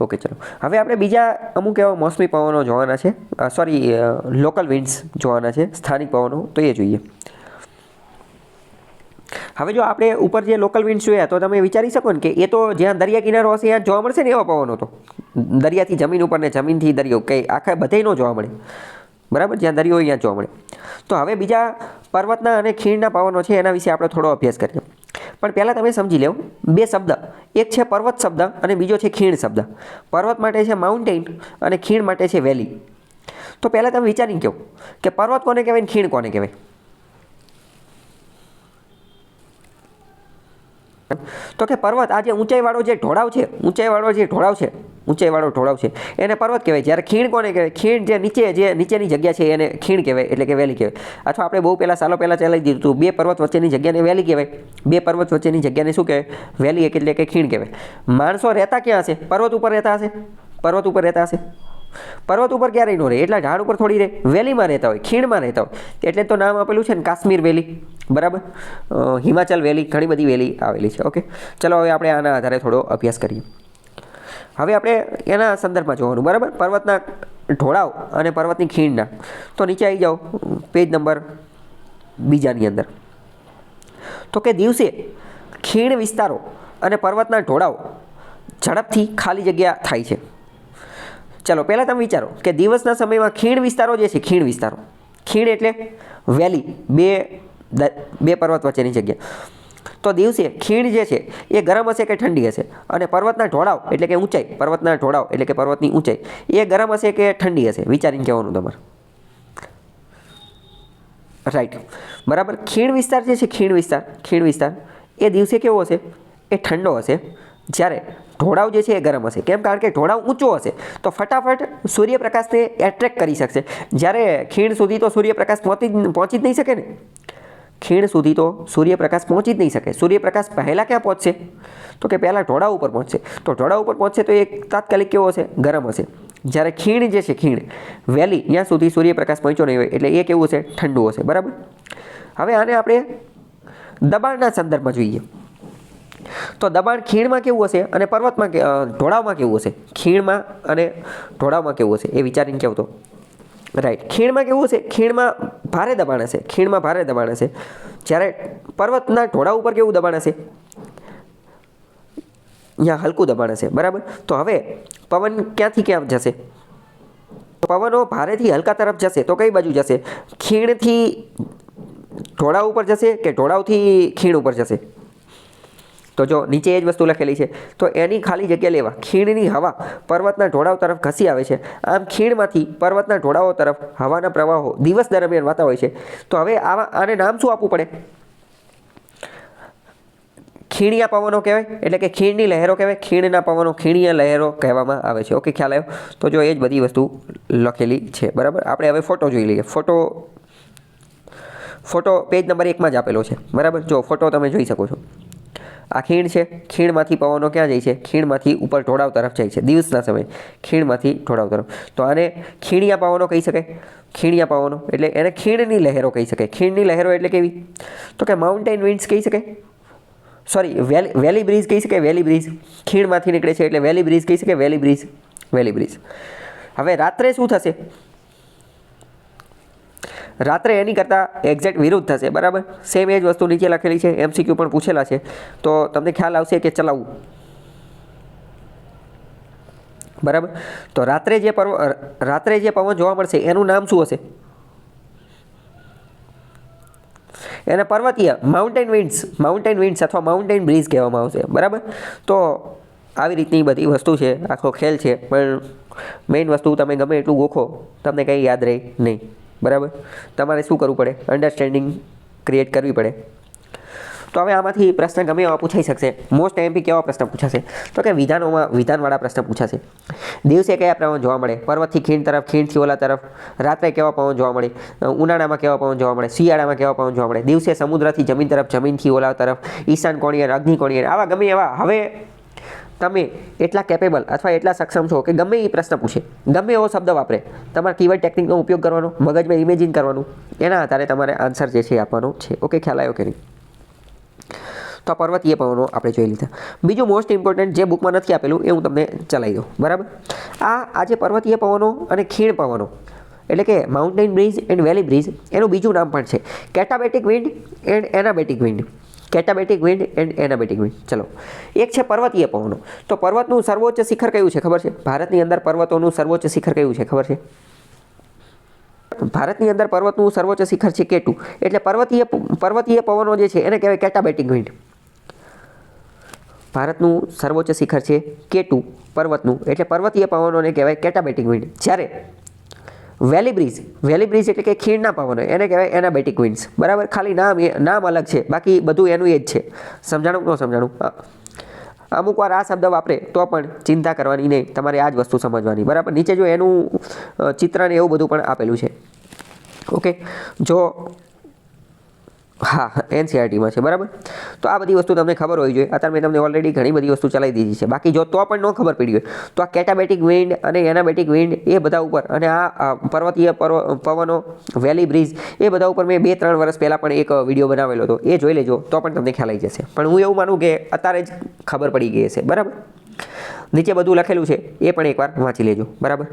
Okay ચલો. હવે આપણે બીજા અમુક એવા મોસમી પવનો જોવાના છે. સોરી લોકલ વિન્ડ્સ જોવાના છે, સ્થાનિક પવનો. તો એ જોઈએ. હવે જો આપણે ઉપર જે લોકલ વિન્ડ્સ જોયા, તો તમે વિચારી શકો ને કે એ તો જ્યાં દરિયા કિનારો હશે, ત્યાં જોવા મળશે ને એવા પવનો તો? દરિયાથી જમીન ઉપર ને જમીનથી દરિયો કંઈ આખા બધે ન જોવા મળે. બરાબર? જ્યાં દરિયો ત્યાં જોવા મળે. તો હવે બીજા પર્વતના અને ખીણના પવનો છે, એના વિશે આપણે થોડો અભ્યાસ કરીએ. પણ પહેલાં તમે સમજી લો બે શબ્દ. એક છે પર્વત શબ્દ અને બીજો છે ખીણ શબ્દ. પર્વત માટે છે માઉન્ટેન અને ખીણ માટે છે વેલી તો પહેલાં તમે વિચારીને કહો કે પર્વત કોને કહેવાય ખીણ કોને કહેવાય? તો કે પર્વત આ જે ઊંચાઈવાળો જે ઢોળાવ છે, ઊંચાઈવાળો જે ઢોળાવ છે ઊંચાઈવાળો ઢોળાવ છે. એને પર્વત કહેવાય. જ્યારે ખીણ કોને કહેવાય? ખીણ જે નીચે, જે નીચેની જગ્યા છે એને ખીણ કહેવાય, એટલે કે વેલી કહેવાય. અથવા આપણે બહુ પહેલાં સાલો પહેલાં ચલાવી દીધું હતું બે પર્વત વચ્ચેની જગ્યાને વેલી કહેવાય. બે પર્વત વચ્ચેની જગ્યાને શું કહેવાય? વેલી એટલે કે ખીણ કહેવાય. માણસો રહેતા ક્યાં હશે? પર્વત ઉપર રહેતા હશે? પર્વત ઉપર રહેતા હશે? પર્વત ઉપર ક્યારેય ન રહે. એટલા ઝાડ ઉપર થોડી રહે. વેલીમાં રહેતા હોય, ખીણમાં રહેતા હોય. એટલે તો નામ આપેલું છે ને કાશ્મીર વેલી. બરાબર? હિમાચલ વેલી, ઘણી બધી વેલી આવેલી છે. ઓકે? ચલો, હવે આપણે આના આધારે થોડો અભ્યાસ કરીએ. હવે આપણે એના સંદર્ભમાં જોવાનું, બરાબર? પર્વતના ઢોળાવ અને પર્વતની ખીણના. તો નીચે આવી જાઓ, પેજ નંબર બીજાની અંદર. તો કે દિવસે ખીણ વિસ્તારો અને પર્વતના ઢોળાવ ઝડપથી ખાલી જગ્યા થાય છે. ચલો, પહેલાં તમે વિચારો કે દિવસના સમયમાં ખીણ વિસ્તારો જે છે, ખીણ વિસ્તારો. ખીણ એટલે વેલી, બે બે પર્વત વચ્ચેની જગ્યા. તો દિવસે ખીણ જે છે, એ ગરમ હશે કે ઠંડી હશે? અને પર્વતના ઢોળાવ એટલે કે ઊંચાઈ, પર્વતના ઢોળાવ એટલે કે પર્વતની ઊંચાઈ, એ ગરમ હશે કે ઠંડી હશે? વિચારીને કહેવાનું તમારે. રાઈટ બરાબર? ખીણ વિસ્તાર જે છે, ખીણ વિસ્તાર ખીણ વિસ્તાર, એ દિવસે કેવો હશે? એ ઠંડો હશે. જ્યારે ઢોળાવ જે છે, એ ગરમ હશે. કેમ? કારણ કે ઢોળાવ ઊંચો હશે. તો ફટાફટ સૂર્યપ્રકાશને એટ્રેક્ટ કરી શકશે. જ્યારે ખીણ સુધી તો સૂર્યપ્રકાશ પહોંચી પહોંચી જ નહીં શકે ને? ખીણ સુધી તો સૂર્યપ્રકાશ પહોંચી જ નહીં શકે. સૂર્યપ્રકાશ પહેલાં ક્યાં પહોંચશે? તો કે પહેલાં ઢોળા ઉપર પહોંચશે. તો ઢોળા ઉપર પહોંચશે તો એ તાત્કાલિક કેવો હશે? ગરમ હશે. જ્યારે ખીણ જે છે, ખીણ વેલી ત્યાં સુધી સૂર્યપ્રકાશ પહોંચ્યો નહીં હોય એટલે એ કેવું હશે? ઠંડુ હશે. બરાબર? હવે આને આપણે દબાણના સંદર્ભમાં જોઈએ. તો દબાણ ખીણમાં કેવું હશે અને પર્વતમાં ઢોળાવમાં કેવું હશે? ખીણમાં અને ઢોળાવમાં કેવું હશે? એ વિચારીને કહું તો. રાઈટ ખીણમાં કેવું છે ખીણમાં ભારે દબાણ હશે. ખીણમાં ભારે દબાણ હશે. જ્યારે પર્વતના ઢોળા ઉપર કેવું દબાણ હશે? અહીંયા હલકું દબાણ હશે. બરાબર? તો હવે પવન ક્યાંથી ક્યાં જશે? પવનો ભારેથી હલકા તરફ જશે તો કઈ બાજુ જશે? ખીણથી ઢોળા ઉપર જશે કે ઢોળાવથી ખીણ ઉપર જશે? તો જો નીચે એ જ વસ્તુ લખેલી છે, તો એની ખાલી જગ્યા લેવા. ખીણની હવા પર્વતના ઢોળાવ તરફ ઘસી આવે છે. આમ ખીણમાંથી પર્વતના ઢોળાવો તરફ હવાના પ્રવાહો દિવસ દરમિયાન વાતા હોય છે. તો હવે આવા આને નામ શું આપવું પડે? ખીણિયા પવનો કહેવાય? એટલે કે ખીણની લહેરો કહેવાય? ખીણના પવનો ખીણિયા લહેરો કહેવામાં આવે છે. ઓકે, ખ્યાલ આવ્યો? તો જો એ જ બધી વસ્તુ લખેલી છે. બરાબર? આપણે હવે ફોટો જોઈ લઈએ. ફોટો ફોટો પેજ નંબર એકમાં જ આપેલો છે. બરાબર? જો ફોટો તમે જોઈ શકો છો. આ ખીણ છે. ખીણમાંથી પવનો ક્યાં જાય છે? ખીણમાંથી ઉપર ઢોળાવ તરફ જાય છે. દિવસના સમયે ખીણમાંથી ઢોળાવ તરફ. તો આને ખીણિયા પવનો કહી શકાય. ખીણિયા પવનો એટલે એને ખીણની લહેરો કહી શકાય. ખીણની લહેરો એટલે કેવી? તો કે માઉન્ટેન વિન્ડ્સ કહી શકાય. સોરી વેલી વેલી બ્રિજ કહી શકાય વેલી બ્રિજ ખીણમાંથી નીકળે છે એટલે વેલી બ્રિજ કહી શકાય વેલી બ્રિજ વેલી બ્રિજ હવે રાત્રે શું થશે? રાત્રે એની કરતાં એક્ઝેક્ટ વિરુદ્ધ થશે, બરાબર? સેમ એ જ વસ્તુ નીચે લખેલી છે એમસીક્યુ પણ પૂછેલા છે. તો તમને ખ્યાલ આવશે કે ચલાવવું. બરાબર? તો રાત્રે જે પર્વ રાત્રે જે પવન જોવા મળશે, એનું નામ શું હશે? એને પર્વતીય માઉન્ટેન વિન્ડ્સ માઉન્ટેન વિન્ડ્સ અથવા માઉન્ટેન બ્રિજ કહેવામાં આવશે, બરાબર? તો આવી રીતની બધી વસ્તુ છે, આખો ખેલ છે, પણ મેઇન વસ્તુ તમે ગમે એટલું ગોખો, તમને કંઈ યાદ રહે નહીં. બરાબર? તમારે શું કરવું પડે? અન્ડરસ્ટેન્ડિંગ ક્રિએટ કરવી પડે. તો હવે આમાંથી પ્રશ્ન ગમે એવા પૂછાઈ શકશે. મોસ્ટ એમપી કેવા પ્રશ્ન પૂછાશે? તો કે વિધાનોમાં, વિધાનવાળા પ્રશ્ન પૂછાશે. દિવસે કયા પવન જોવા મળે? પર્વતથી ખીણ તરફ ખીણથી ઓલા તરફ, રાત્રે કેવા પવન જોવા મળે? ઉનાળામાં કેવા પવન જોવા મળે? શિયાળામાં કેવા પવન જોવા મળે? દિવસે સમુદ્રથી જમીન તરફ જમીનથી ઓલા તરફ, ઈશાન કોણિયર અગ્નિ કોણિયર આવા ગમે એવા. હવે તમે એટલા કેપેબલ અથવા એટલા સક્ષમ છો કે ગમે એ પ્રશ્ન પૂછે. ગમે એવો શબ્દ વાપરે. તમારે કીવર્ડ ટેકનિકનો ઉપયોગ કરવાનો, મગજમાં ઇમેજિન કરવાનું, એના આધારે તમારે આન્સર જે છે આપવાનો છે. ઓકે ખ્યાલ આવ્યો કે નહીં? તો પર્વતીય પવનો આપણે જોઈ લીધા. બીજું મોસ્ટ ઇમ્પોર્ટન્ટ જે બુકમાં નથી આપેલું એ હું તમને ચલાવી દઉં. બરાબર? આ આજે પર્વતીય પવનો અને ખીણ પવનો, એટલે કે mountain breeze and valley breeze એનું બીજું નામ પણ છે. Katabatic wind and anabatic wind katabatic wind and anabatic wind ચલો, એક છે પર્વતીય પવનો. તો પર્વતનું સર્વોચ્ચ શિખર કયું છે? ખબર છે? ભારતની અંદર પર્વતોનું સર્વોચ્ચ શિખર કયું છે? ખબર છે? ભારતની અંદર પર્વતનું સર્વોચ્ચ શિખર છે કેટુ. એટલે પર્વતીય પર્વતીય પવનો જે છે, એને કહેવાય કેટાબેટિક વિન્ડ ભારતનું સર્વોચ્ચ શિખર છે કેટુ પર્વતનું. એટલે પર્વતીય પવનોને કહેવાય કેટાબેટિક વિન્ડ જ્યારે વેલી બ્રિજ વેલી બ્રિજ એટલે કે ખીણના પવનો. એને કહેવાય એનાબેટિક વિન્ડ્સ બરાબર? ખાલી નામ નામ અલગ છે. બાકી બધું એનું એ જ છે. સમજાણું ન સમજાણું. અમુક વાર આ શબ્દ વાપરે તો પણ ચિંતા કરવાની નહીં. તમારે આ જ વસ્તુ સમજવાની. બરાબર? નીચે જો એનું ચિત્રને એવું બધું પણ આપેલું છે. ઓકે? જો હા એનસીઆરટીમાં છે, બરાબર? તો આ બધી વસ્તુ તમને ખબર હોવી જોઈએ. અત્યારે મેં તમને ઓલરેડી ઘણી બધી વસ્તુ ચલાવી દીધી છે. બાકી જો તો પણ ન ખબર પડી હોય, તો આ કેટાબેટિક વિન્ડ અને એનાબેટિક વિન્ડ એ બધા ઉપર અને આ પર્વતીય પર્વ, પવનો વેલી બ્રિજ એ બધા ઉપર મેં બે ત્રણ વર્ષ પહેલાં પણ એક વીડિયો બનાવેલો હતો. એ જોઈ લેજો, તો પણ તમને ખ્યાલ આવી જશે. પણ હું એવું માનું કે અત્યારે જ ખબર પડી ગઈ હશે, બરાબર? નીચે બધું લખેલું છે, એ પણ એકવાર વાંચી લેજો, બરાબર?